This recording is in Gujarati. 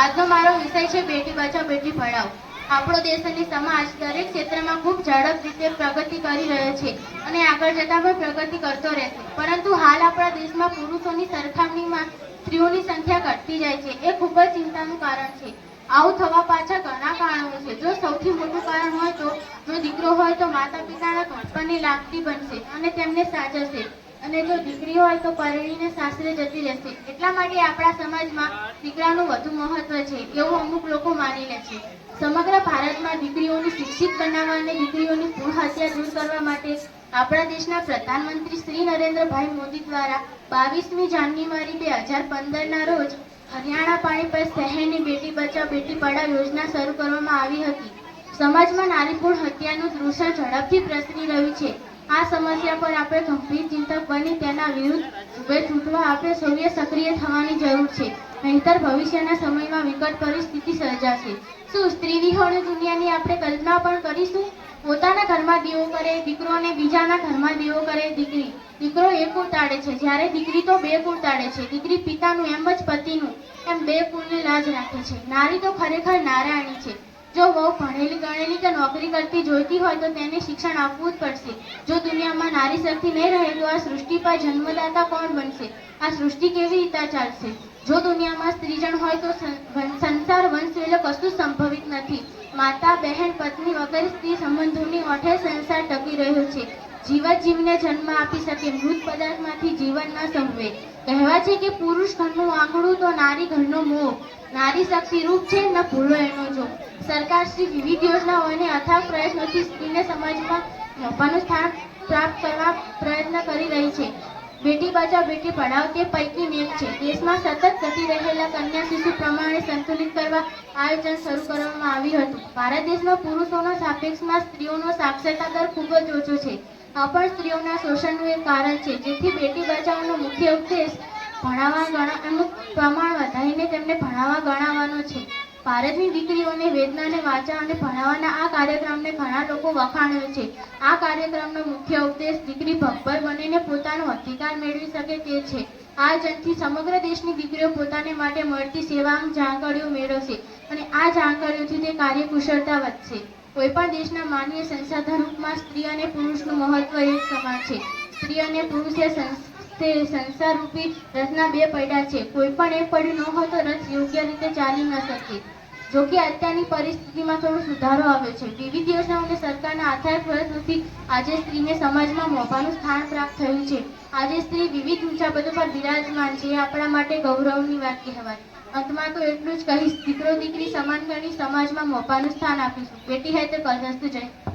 વિષય છે, બેટી બચાવ, બેટી પઢાઓ આપણો દેશ અને સમાજ દરેક ક્ષેત્રમાં ખૂબ ઝડપ રીતે પ્રગતિ કરી રહ્યો છે અને આગળ જતાં પણ પ્રગતિ કરતો રહેશે. પરંતુ હાલ આપણા દેશમાં પુરુષોની સરખામણીમાં સ્ત્રીઓની સંખ્યા ઘટતી જાય છે. એ ખૂબ જ ચિંતાનું કારણ છે. આવું થવા પાછળ ઘણા કારણો છે. જો સૌથી મોટું કારણ હોય તો જો દીકરો હોય તો માતા પિતાના ઘટપણની લાગતી બનશે અને તેમને સાચવશે. અને જો દીકરી હોય તો પરણીને સાસરે જતી રહેશે. એટલા માટે આપણા સમાજમાં દીકરાનું વધુ મહત્વ છે એવું અમુક લોકો માની લે છે. સમગ્ર ભારતમાં દીકરીઓને શિક્ષિત બનાવવા અને દીકરીઓની ભૂણ હત્યા દૂર કરવા માટે આપણા દેશના પ્રધાનમંત્રી શ્રી નરેન્દ્રભાઈ મોદી દ્વારા બાવીસમી જાન્યુઆરી બે હજાર પંદરના રોજ હરિયાણા પાણીપત શહેરની બેટી બચાવ બેટી પઢાવ યોજના શરૂ કરવામાં આવી હતી. સમાજમાં નારીપૂર્ણ હત્યાનું દૃશ્ય ઝડપથી પ્રસરી રહ્યું છે. આ સમસ્યા પર આપણે ગંભીર ચિંતક બની તેના વિરુદ્ધ ઉભે છૂટવા આપણે સૌએ સક્રિય થવાની જરૂર છે. નહીતર ભવિષ્યના સમયમાં વિકટ પરિસ્થિતિ સર્જાશે. શું સ્ત્રી વિહોણ દુનિયાની આપણે કલ્પના પણ કરીશું? પોતાના ઘરમાં દીવો કરે દીકરો અને બીજાના ઘરમાં દીવો કરે, દીકરી, દીકરો એક ઉતાડે છે. જ્યારે દીકરી તો બે ઉતાડે છે. દીકરી પિતાનું, એમ જ પતિનું, એમ બે કુળની લાજ રાખે છે. નારી તો ખરેખર નારાયણી જો વહુ ભણેલી ગણેલી કે નોકરી કરતી જોઈતી હોય તો તેને શિક્ષણ આપવું જ પડશે. જો દુનિયામાં નારી શક્તિ નહીં રહે તો આ સૃષ્ટિ પર જન્મદાતા કોણ બનશે? આ સૃષ્ટિ કેવી રીતે ચાલશે? જો દુનિયામાં સ્ત્રીજણ હોય તો સંસાર વંશ વેલો કશું સંભવિત નથી. માતા, બહેન, પત્ની વગેરે સ્ત્રી સંબંધોની ઓઠે સંસાર ટકી રહ્યો છે. જીવત જીવને જન્મ આપી શકે મૃત પદાર્થમાંથી જીવન ન સંભવે. કહેવાય છે કે પુરુષ ઘરનું આંગણું તો નારી ઘરનો મોહ. નારી શક્તિ રૂપ છે ન ભૂલો એનો જો સરકાર શ્રી વિવિધ યોજનાઓ અને અથાગ પ્રયત્નોથી સ્ત્રીને સમાજમાં મોભાનું સ્થાન પ્રાપ્ત કરવા પ્રયત્ન કરી રહી છે. બેટી બચાવ, બેટી પઢાવ તે પૈકી એક છે. દેશમાં સતત ઘટી રહેલા કન્યા શિશુ પ્રમાણે સંતુલિત કરવા આયોજન શરૂ કરવામાં આવ્યું હતું. ભારત દેશમાં પુરુષોના સાપેક્ષમાં સ્ત્રીઓનો સાક્ષરતા દર ખૂબ જ ઓછો છે. પણ સ્ત્રીઓના શોષણનું એક કારણ છે, જેથી બેટી બચાવનો મુખ્ય ઉદ્દેશ ભણાવવા ગણા પ્રમાણ વધારીને તેમને ભણાવવા ગણાવવાનો છે. ભારતની દીકરીઓને વેદનાને વાંચા અને ભણાવવાના આ કાર્યક્રમને ઘણા લોકો વખાણ્યો છે. આ કાર્યક્રમનો મુખ્ય ઉદ્દેશ દીકરી ભબ્બર બનીને પોતાનો અધિકાર મેળવી શકે તે છે. આ જનથી સમગ્ર દેશની દીકરીઓ પોતાને માટે મળતી સેવા જાણકારીઓ મેળવશે અને આ જાણકારીઓથી તે કાર્યકુશળતા વધશે. કોઈપણ દેશના માનવીય સંસાધન રૂપમાં સ્ત્રી અને પુરુષનું મહત્વ એક સમાન છે. સ્ત્રી અને પુરુષે સંસ- તે સંસારરૂપી રથના બે પૈડા છે. કોઈ પણ એક પડ્યું ન હોય તો રથ યોગ્ય રીતે ચાલી ન શકે. જો કે અત્યારની પરિસ્થિતિમાં થોડો સુધારો આવ્યો છે. વિવિધ યોજનાઓ અને સરકારના અથાગ પ્રયત્નોથી આજે સ્ત્રીને સમાજમાં મોભાનું સ્થાન પ્રાપ્ત થયું છે. આજે સ્ત્રી વિવિધ ઊંચા પદો પર બિરાજમાન છે. આપણા માટે ગૌરવની વાત કહેવાય. અંતમાં તો એટલું જ કહીશ દીકરો દીકરી સમાન ગણી સમાજમાં મોભાનું સ્થાન આપીશું. બેટી હૈ તો કલરસ્તુ જય.